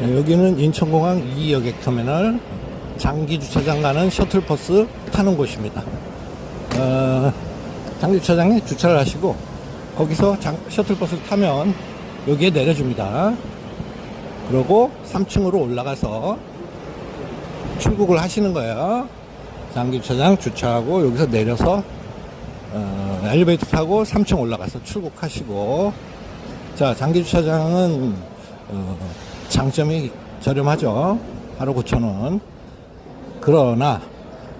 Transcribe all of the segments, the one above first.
네, 여기는 인천공항 2여객 터미널 장기 주차장 가는 셔틀버스 타는 곳입니다. 어, 장기 주차장에 주차를 하시고 거기서 장- 셔틀버스를 타면 여기에 내려줍니다. 그러고 3층으로 올라가서 출국을 하시는 거예요. 장기 주차장 주차하고 여기서 내려서 어, 엘리베이터 타고 3층 올라가서 출국하시고 자 장기 주차장은 어, 장점이 저렴하죠. 하루 9,000원. 그러나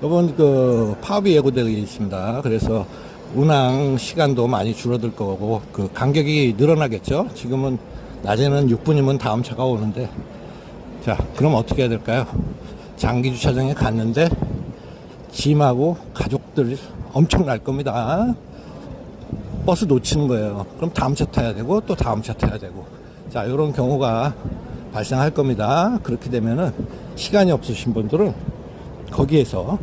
이번 그 파업이 예고되어 있습니다. 그래서 운항 시간도 많이 줄어들 거고 그 간격이 늘어나겠죠. 지금은 낮에는 6분이면 다음 차가 오는데 자 그럼 어떻게 해야 될까요? 장기 주차장에 갔는데 짐하고 가족들 엄청 날 겁니다. 버스 놓치는 거예요. 그럼 다음 차 타야 되고 또 다음 차 타야 되고 자 이런 경우가 발생할 겁니다. 그렇게 되면은 시간이 없으신 분들은 거기에서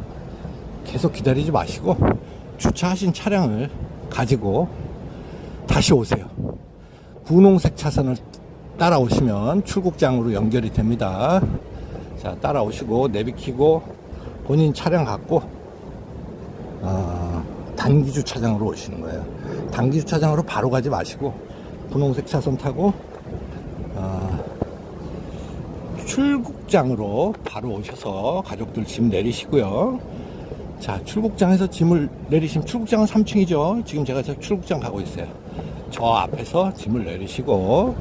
계속 기다리지 마시고 주차하신 차량을 가지고 다시 오세요. 분홍색 차선을 따라오시면 출국장으로 연결이 됩니다. 자, 따라오시고 내비키고 본인 차량 갖고 어, 단기 주차장으로 오시는 거예요. 단기 주차장으로 바로 가지 마시고 분홍색 차선 타고 어, 출국장으로 바로 오셔서 가족들 짐 내리시고요. 자, 출국장에서 짐을 내리시면 출국장은 3층이죠. 지금 제가 저 출국장 가고 있어요. 저 앞에서 짐을 내리시고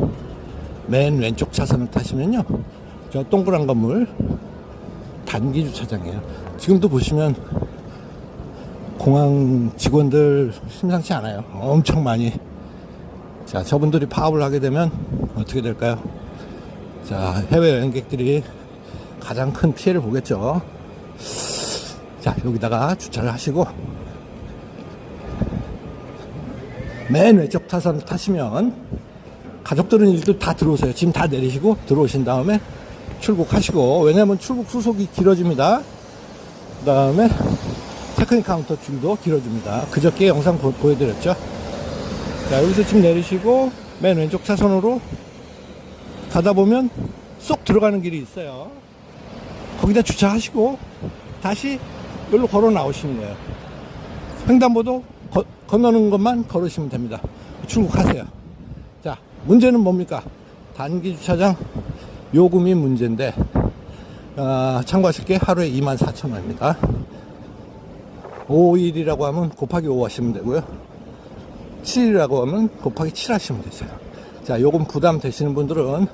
맨 왼쪽 차선을 타시면요. 저 동그란 건물 단기 주차장이에요. 지금도 보시면 공항 직원들 심상치 않아요. 엄청 많이. 자, 저분들이 파업을 하게 되면 어떻게 될까요? 자, 해외 여행객들이 가장 큰 피해를 보겠죠. 자, 여기다가 주차를 하시고 맨 왼쪽 타선을 타시면 가족들은 일도 다 들어오세요. 짐다 내리시고 들어오신 다음에 출국하시고 왜냐면 출국 수속이 길어집니다. 그 다음에 체크인 카운터 줄도 길어집니다. 그저께 영상 보, 여드렸죠 자, 여기서 짐 내리시고 맨 왼쪽 차선으로 가다 보면 쏙 들어가는 길이 있어요. 거기다 주차하시고 다시 여기로 걸어 나오시는 거예요. 횡단보도 거- 건너는 것만 걸으시면 됩니다. 출국하세요. 자, 문제는 뭡니까? 단기 주차장 요금이 문제인데, 아, 참고하실 게 하루에 24,000원입니다. 5일이라고 하면 곱하기 5 하시면 되고요. 7일이라고 하면 곱하기 7 하시면 되세요. 자, 요금 부담 되시는 분들은